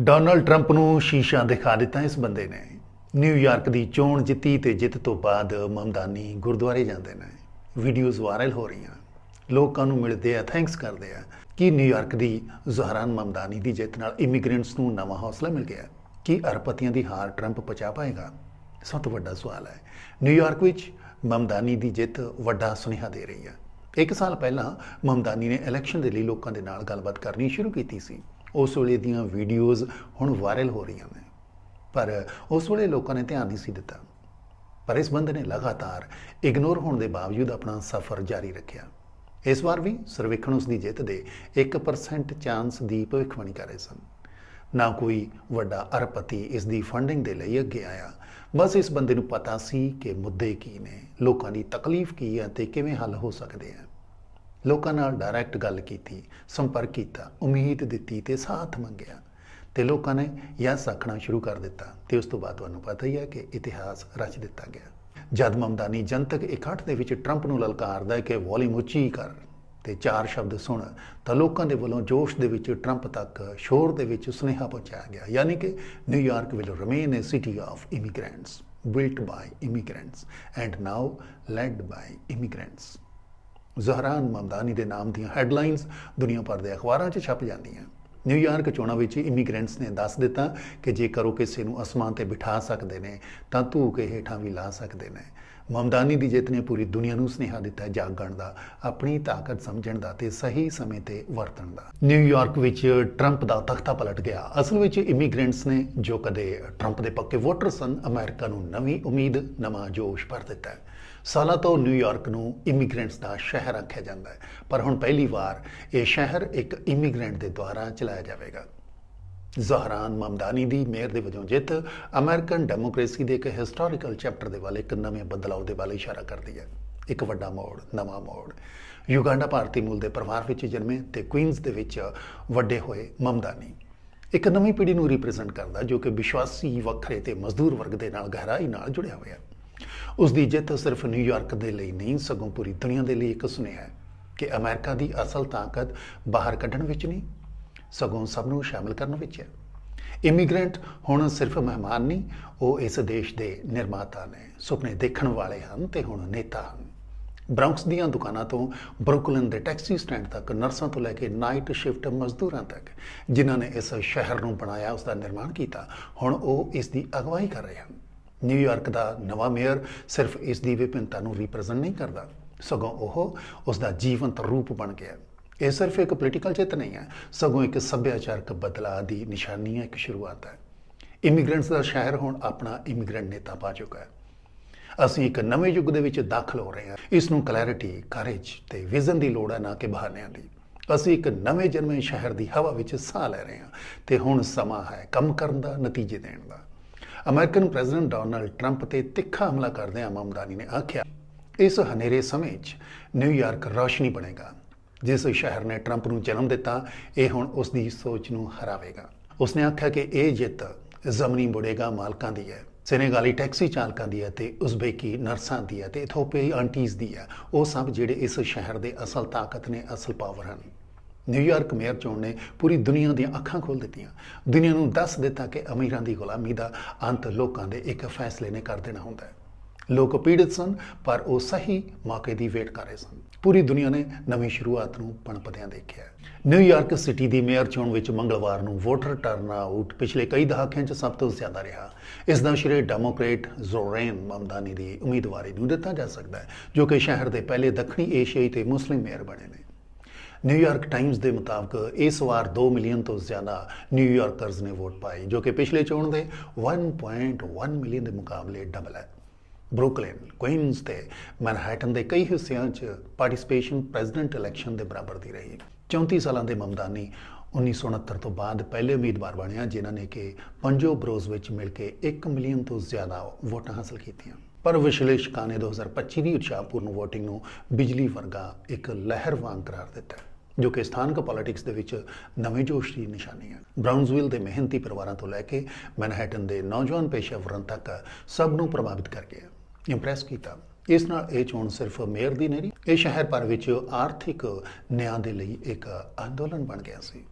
Donald Trump ਨੂੰ ਸ਼ੀਸ਼ਾ ਦਿਖਾ ਦਿੱਤਾ ਇਸ ਬੰਦੇ ਨੇ। ਨਿਊਯਾਰਕ ਦੀ ਚੋਣ ਜਿੱਤੀ ਤੇ ਜਿੱਤ ਤੋਂ ਬਾਅਦ ਮਮਦਾਨੀ ਗੁਰਦੁਆਰੇ ਜਾਂਦੇ ਨੇ। ਵੀਡੀਓਜ਼ ਵਾਇਰਲ ਹੋ ਰਹੀਆਂ। ਲੋਕਾਂ ਨੂੰ ਮਿਲਦੇ ਆ, ਥੈਂਕਸ ਕਰਦੇ ਆ ਕਿ ਨਿਊਯਾਰਕ ਦੀ ਜ਼ਹਰਾਨ ਮਮਦਾਨੀ ਦੀ ਜਿੱਤ ਨਾਲ ਇਮੀਗ੍ਰੈਂਟਸ ਨੂੰ ਨਵਾਂ ਹੌਸਲਾ ਮਿਲ ਗਿਆ। ਕੀ ਅਰਪਤੀਆਂ ਦੀ ਹਾਰ ਟਰੰਪ ਪਚਾ ਪਾਏਗਾ? ਸਭ ਤੋਂ ਵੱਡਾ ਸਵਾਲ ਹੈ। ਨਿਊਯਾਰਕ ਵਿੱਚ ਮਮਦਾਨੀ ਦੀ ਜਿੱਤ ਵੱਡਾ ਸੁਨੇਹਾ ਦੇ ਰਹੀ ਹੈ। ਇੱਕ ਸਾਲ ਪਹਿਲਾਂ ਮਮਦਾਨੀ ਨੇ ਇਲੈਕਸ਼ਨ ਦੇ ਲਈ ਲੋਕਾਂ ਦੇ ਨਾਲ ਗੱਲਬਾਤ ਕਰਨੀ ਸ਼ੁਰੂ ਕੀਤੀ ਸੀ। ਉਸ ਵੇਲੇ ਦੀਆਂ ਵੀਡੀਓਜ਼ ਹੁਣ ਵਾਇਰਲ ਹੋ ਰਹੀਆਂ ਨੇ। ਪਰ ਉਸ ਵੇਲੇ ਲੋਕਾਂ ਨੇ ਧਿਆਨ ਨਹੀਂ ਸੀ ਦਿੱਤਾ। ਪਰ ਇਸ ਬੰਦੇ ਨੇ ਲਗਾਤਾਰ ਇਗਨੋਰ ਹੋਣ ਦੇ ਬਾਵਜੂਦ ਆਪਣਾ ਸਫ਼ਰ ਜਾਰੀ ਰੱਖਿਆ। ਇਸ ਵਾਰ ਵੀ ਸਰਵੇਖਣ ਉਸ ਦੀ ਜਿੱਤ ਦੇ 1% ਚਾਂਸ ਦੀ ਭਵਿੱਖਬਾਣੀ ਕਰ ਰਹੇ ਸਨ। ਨਾ ਕੋਈ ਵੱਡਾ ਅਰਬਪਤੀ ਇਸ ਦੀ ਫੰਡਿੰਗ ਦੇ ਲਈ ਅੱਗੇ ਆਇਆ। ਬਸ ਇਸ ਬੰਦੇ ਨੂੰ ਪਤਾ ਸੀ ਕਿ ਮੁੱਦੇ ਕੀ ਨੇ, ਲੋਕਾਂ ਦੀ ਤਕਲੀਫ ਕੀ ਹੈ ਤੇ ਕਿਵੇਂ ਹੱਲ ਹੋ ਸਕਦੇ ਆ ਲੋਕਾਂ ਨਾਲ ਡਾਇਰੈਕਟ ਗੱਲ ਕੀਤੀ, ਸੰਪਰਕ ਕੀਤਾ, ਉਮੀਦ ਦਿੱਤੀ ਤੇ ਸਾਥ ਮੰਗਿਆ ਤੇ ਲੋਕਾਂ ਨੇ ਯਸ ਆਖਣਾ ਸ਼ੁਰੂ ਕਰ ਦਿੱਤਾ ਤੇ ਉਸ ਤੋਂ ਬਾਅਦ ਤੁਹਾਨੂੰ ਪਤਾ ਹੀ ਹੈ ਕਿ ਇਤਿਹਾਸ ਰਚ ਦਿੱਤਾ ਗਿਆ। ਜਦ ਮਮਦਾਨੀ ਜਨਤਕ ਇਕੱਠ ਦੇ ਵਿੱਚ ਟਰੰਪ ਨੂੰ ਲਲਕਾਰਦਾ ਹੈ ਕਿ ਵੋਲਿਊਮ ਉੱਚੀ ਕਰ ਤੇ ਚਾਰ ਸ਼ਬਦ ਸੁਣ, ਤਾਂ ਲੋਕਾਂ ਦੇ ਵੱਲੋਂ ਜੋਸ਼ ਦੇ ਵਿੱਚ ਟਰੰਪ ਤੱਕ ਸ਼ੋਰ ਦੇ ਵਿੱਚ ਸੁਨੇਹਾ ਪਹੁੰਚਾਇਆ ਗਿਆ, ਯਾਨੀ ਕਿ New York will remain a city of immigrants built by immigrants and now led by immigrants Zohran Mamdani ਦੇ ਨਾਮ ਦੀਆਂ ਹੈਡਲਾਈਨਸ ਦੁਨੀਆ ਭਰ ਦੇ ਅਖਬਾਰਾਂ 'ਚ ਛਪ ਜਾਂਦੀਆਂ। ਨਿਊਯਾਰਕ ਚੋਣਾਂ ਵਿੱਚ ਇਮੀਗ੍ਰੈਂਟਸ ਨੇ ਦੱਸ ਦਿੱਤਾ ਕਿ ਜੇਕਰ ਉਹ ਕਿਸੇ ਨੂੰ ਅਸਮਾਨ ਤੇ ਬਿਠਾ ਸਕਦੇ ਨੇ, ਤਾਂ ਧੂ ਕੇ ਹੇਠਾਂ ਵੀ ਲਾ ਸਕਦੇ ਨੇ। ਮਮਦਾਨੀ ਦੀ ਜਿੱਤ ਨੇ ਪੂਰੀ ਦੁਨੀਆ ਨੂੰ ਸੁਨੇਹਾ ਦਿੱਤਾ ਜਾਗਣ ਦਾ, ਆਪਣੀ ਤਾਕਤ ਸਮਝਣ ਦਾ ਤੇ ਸਹੀ ਸਮੇਂ ਤੇ ਵਰਤਣ ਦਾ। ਨਿਊਯਾਰਕ ਵਿੱਚ ਟਰੰਪ ਦਾ ਤਖਤਾ ਪਲਟ ਗਿਆ। ਅਸਲ ਵਿੱਚ ਇਮੀਗ੍ਰੈਂਟਸ ਨੇ ਜੋ ਕਦੇ ਟਰੰਪ ਦੇ ਪੱਕੇ ਵੋਟਰ ਸਨ, ਅਮਰੀਕਾ ਨੂੰ ਨਵੀਂ ਉਮੀਦ, ਨਵਾਂ ਜੋਸ਼ ਭਰ ਦਿੱਤਾ ਸਾਲਾਂ ਤੋਂ ਨਿਊਯਾਰਕ ਨੂੰ ਇਮੀਗ੍ਰੈਂਟਸ ਦਾ ਸ਼ਹਿਰ ਆਖਿਆ ਜਾਂਦਾ ਹੈ। ਪਰ ਹੁਣ ਪਹਿਲੀ ਵਾਰ ਇਹ ਸ਼ਹਿਰ ਇੱਕ ਇਮੀਗ੍ਰੈਂਟ ਦੇ ਦੁਆਰਾ ਚਲਾਇਆ ਜਾਵੇਗਾ। ਜ਼ਹਰਾਨ ਮਮਦਾਨੀ ਦੀ ਮੇਅਰ ਦੇ ਵਜੋਂ ਜਿੱਤ ਅਮਰੀਕਨ ਡੈਮੋਕ੍ਰੇਸੀ ਦੇ ਇੱਕ ਹਿਸਟੋਰੀਕਲ ਚੈਪਟਰ ਦੇ ਵੱਲ ਇੱਕ ਨਵੇਂ ਬਦਲਾਅ ਦੇ ਵੱਲ ਇਸ਼ਾਰਾ ਕਰਦੀ ਹੈ। ਇੱਕ ਵੱਡਾ ਮੋੜ, ਨਵਾਂ ਮੋੜ। ਯੁਗਾਂਡਾ ਭਾਰਤੀ ਮੂਲ ਦੇ ਪਰਿਵਾਰ ਵਿੱਚ ਜਨਮੇ ਤੇ ਕੁਈਨਜ਼ ਦੇ ਵਿੱਚ ਵੱਡੇ ਹੋਏ ਮਮਦਾਨੀ। ਇੱਕ ਨਵੀਂ ਪੀੜ੍ਹੀ ਨੂੰ ਰਿਪਰੈਜ਼ੈਂਟ ਕਰਦਾ ਜੋ ਕਿ ਵਿਸ਼ਵਾਸੀ, ਵੱਖਰੇ ਤੇ ਮਜ਼ਦੂਰ ਵਰਗ ਦੇ ਨਾਲ ਗਹਿਰਾਈ ਨਾਲ ਜੁੜਿਆ ਹੋਇਆ ਉਸ ਦੀ ਜਿੱਤ ਸਿਰਫ ਨਿਊਯਾਰਕ ਦੇ ਲਈ ਨਹੀਂ, ਸਗੋਂ ਪੂਰੀ ਦੁਨੀਆ ਦੇ ਲਈ ਇੱਕ ਸੁਨੇਹਾ ਹੈ ਕਿ ਅਮਰੀਕਾ ਦੀ ਅਸਲ ਤਾਕਤ ਬਾਹਰ ਕੱਢਣ ਵਿੱਚ ਨਹੀਂ, ਸਗੋਂ ਸਭ ਨੂੰ ਸ਼ਾਮਿਲ ਕਰਨ ਵਿੱਚ ਹੈ। ਇਮੀਗ੍ਰੈਂਟ ਹੁਣ ਸਿਰਫ ਮਹਿਮਾਨ ਨਹੀਂ, ਉਹ ਇਸ ਦੇਸ਼ ਦੇ ਨਿਰਮਾਤਾ ਨੇ, ਸੁਪਨੇ ਦੇਖਣ ਵਾਲੇ ਹਨ ਤੇ ਹੁਣ ਨੇਤਾ ਹਨ। ਬ੍ਰੌਂਕਸ ਦੀਆਂ ਦੁਕਾਨਾਂ ਤੋਂ ਬਰੁਕਲਿਨ ਦੇ ਟੈਕਸੀ ਸਟੈਂਡ ਤੱਕ ਨਰਸਾਂ ਤੋਂ ਲੈ ਕੇ ਨਾਈਟ ਸ਼ਿਫਟ ਮਜ਼ਦੂਰਾਂ ਤੱਕ, ਜਿਨ੍ਹਾਂ ਨੇ ਇਸ ਸ਼ਹਿਰ ਨੂੰ ਬਣਾਇਆ ਉਸ ਦਾ ਨਿਰਮਾਣ ਕੀਤਾ, ਹੁਣ ਉਹ ਇਸ ਦੀ ਅਗਵਾਈ ਕਰ ਰਹੇ ਹਨ। ਨਿਊਯਾਰਕ ਦਾ ਨਵਾਂ ਮੇਅਰ ਸਿਰਫ ਇਸ ਦੀ ਵਿਭਿੰਨਤਾ ਨੂੰ ਰਿਪਰੈਜ਼ੈਂਟ ਨਹੀਂ ਕਰਦਾ। ਸਗੋਂ ਉਹ ਉਸ ਦਾ ਜੀਵੰਤ ਰੂਪ ਬਣ ਗਿਆ ਇਹ ਸਿਰਫ ਇੱਕ ਪੋਲੀਟੀਕਲ ਜਿੱਤ ਨਹੀਂ ਹੈ, ਸਗੋਂ ਇੱਕ ਸੱਭਿਆਚਾਰਕ ਬਦਲਾਅ ਦੀ ਨਿਸ਼ਾਨੀ ਹੈ ਇੱਕ ਸ਼ੁਰੂਆਤ ਹੈ। ਇਮੀਗ੍ਰੈਂਟਸ ਦਾ ਸ਼ਹਿਰ ਹੁਣ ਆਪਣਾ ਇਮੀਗ੍ਰੈਂਟ ਨੇਤਾ ਪਾ ਚੁੱਕਾ ਹੈ। ਅਸੀਂ ਇੱਕ ਨਵੇਂ ਯੁੱਗ ਦੇ ਵਿੱਚ ਦਾਖਲ ਹੋ ਰਹੇ ਹਾਂ। ਇਸ ਨੂੰ ਕਲੈਰਿਟੀ ਕਰੇਜ ਤੇ ਵਿਜ਼ਨ ਦੀ ਲੋੜ ਹੈ, ਨਾ ਕਿ ਬਹਾਨਿਆਂ ਦੀ। ਅਸੀਂ ਇੱਕ ਨਵੇਂ ਜਨਮੇ ਸ਼ਹਿਰ ਦੀ ਹਵਾ ਵਿੱਚ ਸਾਹ ਲੈ ਰਹੇ ਹਾਂ ਤੇ ਹੁਣ ਸਮਾਂ ਹੈ ਕੰਮ ਕਰਨ ਦਾ, ਨਤੀਜੇ ਦੇਣ ਦਾ। ਅਮਰੀਕਨ ਪ੍ਰੈਜ਼ੀਡੈਂਟ ਡੋਨਲਡ ਟਰੰਪ ਤੇ ਤਿੱਖਾ ਹਮਲਾ ਕਰਦਿਆਂ ਮਮਦਾਨੀ ਨੇ ਆਖਿਆ, ਇਸ ਹਨੇਰੇ ਸਮੇਂ 'ਚ ਨਿਊਯਾਰਕ ਰੌਸ਼ਨੀ ਬਣੇਗਾ। ਜਿਸ ਸ਼ਹਿਰ ਨੇ ਟਰੰਪ ਨੂੰ ਜਨਮ ਦਿੱਤਾ, ਇਹ ਹੁਣ ਉਸ ਦੀ ਸੋਚ ਨੂੰ ਹਰਾਵੇਗਾ। ਉਸਨੇ ਆਖਿਆ ਕਿ ਇਹ ਜਿੱਤ ਜ਼ਮਨੀ ਬੁੜੇਗਾ ਮਾਲਕਾਂ ਦੀ ਹੈ, ਸੈਨੇਗਾਲੀ ਟੈਕਸੀ ਚਾਲਕਾਂ ਦੀ ਹੈ ਤੇ ਉਜ਼ਬੇਕੀ ਨਰਸਾਂ ਦੀ ਹੈ ਤੇ ਇਥੋਪੀਆਈ ਆਂਟੀਜ਼ ਦੀ ਹੈ। ਉਹ ਸਭ ਜਿਹੜੇ ਇਸ ਸ਼ਹਿਰ ਦੇ ਅਸਲ ਤਾਕਤ ਨੇ, ਅਸਲ ਪਾਵਰ ਹਨ। ਨਿਊਯਾਰਕ ਮੇਅਰ ਚੋਣ ਨੇ ਪੂਰੀ ਦੁਨੀਆ ਦੀਆਂ ਅੱਖਾਂ ਖੋਲ ਦਿੱਤੀਆਂ। ਦੁਨੀਆ ਨੂੰ ਦੱਸ ਦਿੱਤਾ ਕਿ ਅਮੀਰਾਂ ਦੀ ਗੁਲਾਮੀ ਦਾ ਅੰਤ ਲੋਕਾਂ ਦੇ ਇੱਕ ਫੈਸਲੇ ਨੇ ਕਰ ਦੇਣਾ ਹੁੰਦਾ ਹੈ। ਲੋਕ ਪੀੜਤ ਸਨ, ਪਰ ਉਹ ਸਹੀ ਮੌਕੇ ਦੀ ਵੇਟ ਕਰ ਰਹੇ ਸਨ। ਪੂਰੀ ਦੁਨੀਆ ਨੇ ਨਵੀਂ ਸ਼ੁਰੂਆਤ ਨੂੰ ਪਣਪਦਿਆਂ ਦੇਖਿਆ ਨਿਊਯਾਰਕ ਸਿਟੀ ਦੀ ਮੇਅਰ ਚੋਣ ਵਿੱਚ ਮੰਗਲਵਾਰ ਨੂੰ ਵੋਟਰ ਟਰਨਆਊਟ ਪਿਛਲੇ ਕਈ ਦਹਾਕਿਆਂ 'ਚ ਸਭ ਤੋਂ ਜ਼ਿਆਦਾ ਰਿਹਾ। ਇਸ ਦਾ ਸ਼੍ਰੇ ਡੈਮੋਕ੍ਰੇਟ ਜ਼ੋਰੇਨ ਮਮਦਾਨੀ ਦੀ ਉਮੀਦਵਾਰੀ ਨੂੰ ਦਿੱਤਾ ਜਾ ਸਕਦਾ ਹੈ, ਜੋ ਕਿ ਸ਼ਹਿਰ ਦੇ ਪਹਿਲੇ ਦੱਖਣੀ ਏਸ਼ੀਆਈ ਤੇ ਮੁਸਲਿਮ ਮੇਅਰ ਬਣੇ ਨੇ। ਨਿਊਯਾਰਕ ਟਾਈਮਜ਼ ਦੇ ਮੁਤਾਬਕ ਇਸ ਵਾਰ 2 ਮਿਲੀਅਨ ਤੋਂ ਜ਼ਿਆਦਾ ਨਿਊਯਾਰਕਰਜ਼ ਨੇ ਵੋਟ ਪਾਈ, ਜੋ ਕਿ ਪਿਛਲੇ ਚੋਣ ਦੇ 1.1 ਮਿਲੀਅਨ ਦੇ ਮੁਕਾਬਲੇ ਡਬਲ ਹੈ। ਬਰੁਕਲਿਨ ਕੁਈਨਜ਼ ਤੇ ਮੈਨਹਟਨ ਦੇ ਕਈ ਹਿੱਸਿਆਂ 'ਚ ਪਾਰਟਿਸਿਪੇਸ਼ਨ ਪ੍ਰੈਜ਼ੀਡੈਂਟ ਇਲੈਕਸ਼ਨ ਦੇ ਬਰਾਬਰ ਦੀ ਰਹੀ। 34 ਸਾਲਾਂ ਦੇ ਮਮਦਾਨੀ 1969 ਤੋਂ ਬਾਅਦ ਪਹਿਲੇ ਉਮੀਦਵਾਰ ਬਣਿਆ, ਜਿਨ੍ਹਾਂ ਨੇ ਕਿ ਪੰਜੋ ਬਰੋਜ਼ ਵਿੱਚ ਮਿਲ ਕੇ 1 ਮਿਲੀਅਨ ਤੋਂ ਜ਼ਿਆਦਾ ਵੋਟਾਂ ਹਾਸਲ ਕੀਤੀਆਂ। ਪਰ ਵਿਸ਼ਲੇਸ਼ਕਾਂ ਨੇ 2025 ਦੀ ਉਤਸ਼ਾਹਪੂਰਨ VOTING ਨੂੰ ਬਿਜਲੀ ਵਰਗਾ ਇੱਕ ਲਹਿਰ ਵਾਂਗ ਕਰਾਰ ਦਿੱਤਾ। ਜੋ ਕਿ ਸਥਾਨਕ ਪੋਲਿਟਿਕਸ ਦੇ ਵਿੱਚ ਨਵੇਂ ਜੋਸ਼ ਦੀ ਨਿਸ਼ਾਨੀ ਹੈ। ਬ੍ਰਾਊਨਸਵਿਲ ਦੇ ਮਿਹਨਤੀ ਪਰਿਵਾਰਾਂ ਤੋਂ ਲੈ ਕੇ ਮੈਨਹਟਨ ਦੇ ਨੌਜਵਾਨ ਪੇਸ਼ੇਵਰਾਂ ਤੱਕ ਸਭ ਨੂੰ ਪ੍ਰਭਾਵਿਤ ਕਰ ਗਿਆ ਇੰਪ੍ਰੈਸ ਕੀਤਾ। ਇਸ ਨਾਲ ਇਹ ਚੋਣ ਸਿਰਫ ਮੇਅਰ ਦੀ ਨਹੀਂ, ਇਹ ਸ਼ਹਿਰ ਭਰ ਵਿੱਚ ਆਰਥਿਕ ਨਿਆਂ ਦੇ ਲਈ ਇੱਕ ਅੰਦੋਲਨ ਬਣ ਗਿਆ ਸੀ।